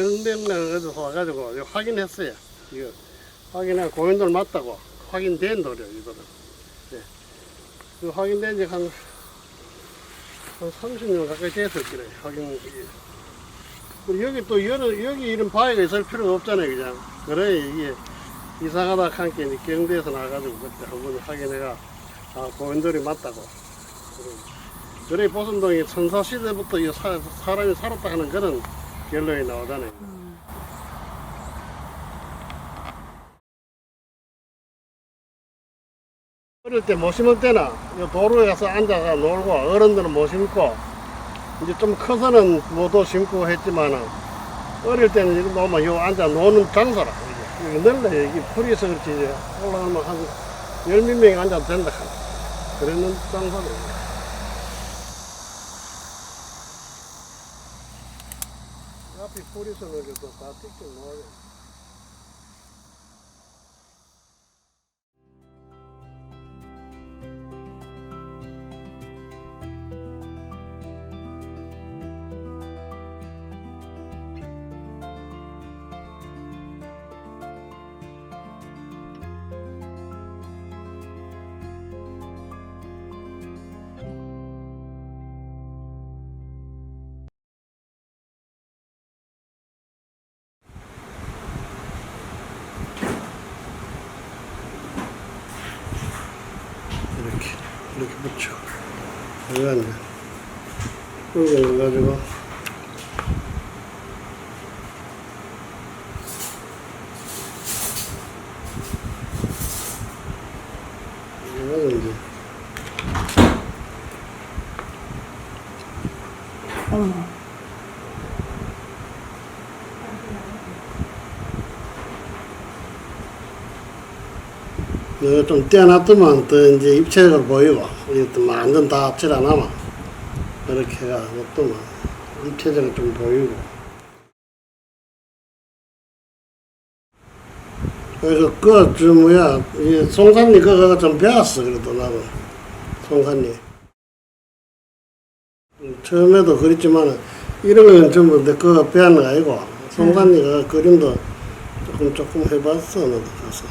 영대문에 어디서 와가지고 확인했어요. 이거 확인해 고인돌 맞다고 확인된 돌이에요, 이거는. 네. 그 확인된 지 한, 한 30년 가까이 됐을 거예요, 확인. 여기 또 여기, 여기 이런 바위가 있을 필요가 없잖아요, 그냥. 그래, 이게 이사가다 함께 경대에서 나가지고 그때 한번 확인해가, 아, 고인돌이 맞다고. 그래 보선동이 천사시대부터 이 사, 사람이 살았다 하는 그런 결론이 나오잖아요. 어릴 때 못 심을 때나? 이 도로에 가서 앉아서 놀고 어른들은 못 심고 이제 좀 커서는 뭐도 심고 했지만은 어릴 때는 이거 놓으면 요 앉아 노는 장소라 이게. 이게 넓네 여기 풀이 있어 그렇지 이제. 올라가면 한 열몇 명이 앉아도 된다. 그러는 장소네 앞에 풀이 있어 이렇게 붙여 이거 넣어가지고. 이거는 이제 어머. 이거 좀 떼어놨더만 또 이제 입체적으로 보이고 이것도 완전 다 합칠 안 하면 이렇게 해가지고 또만 입체적으로 좀 보이고. 그래서 그저 뭐야 이 송산리 그거 좀 배웠어 그래도 나는 송산리. 처음에도 그랬지만 이런 건 전부 내 그거 배운 거 아니고 송산리가 그림도 조금 조금 해봤어 나도 가서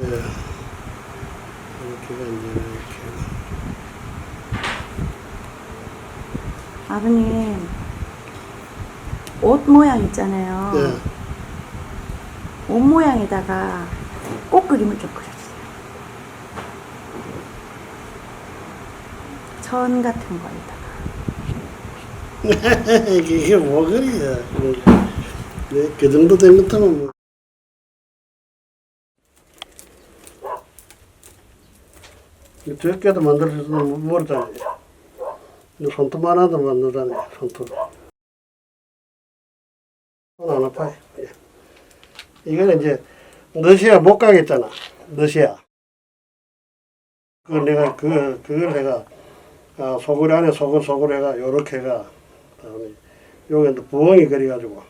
예. 이렇게가 이제 이렇게. 아버님, 옷 모양 있잖아요. 예. 옷 모양에다가 꽃 그림을 좀 그려주세요. 천 같은 거에다가. 이게 뭐 그리야. 네, 그 정도 되면 뭐. 저렇게도 만들어주면 모르잖아요. 손톱 하나도 만들잖아요, 손톱. 손안 아파요. 예. 이거는 이제, 너시야 못 가겠잖아. 너시야. 그 내가, 그, 그걸 내가, 아, 소굴 안에 소굴 소굴 해가, 요렇게 해가, 다음에, 여기 또 부엉이 그려가지고,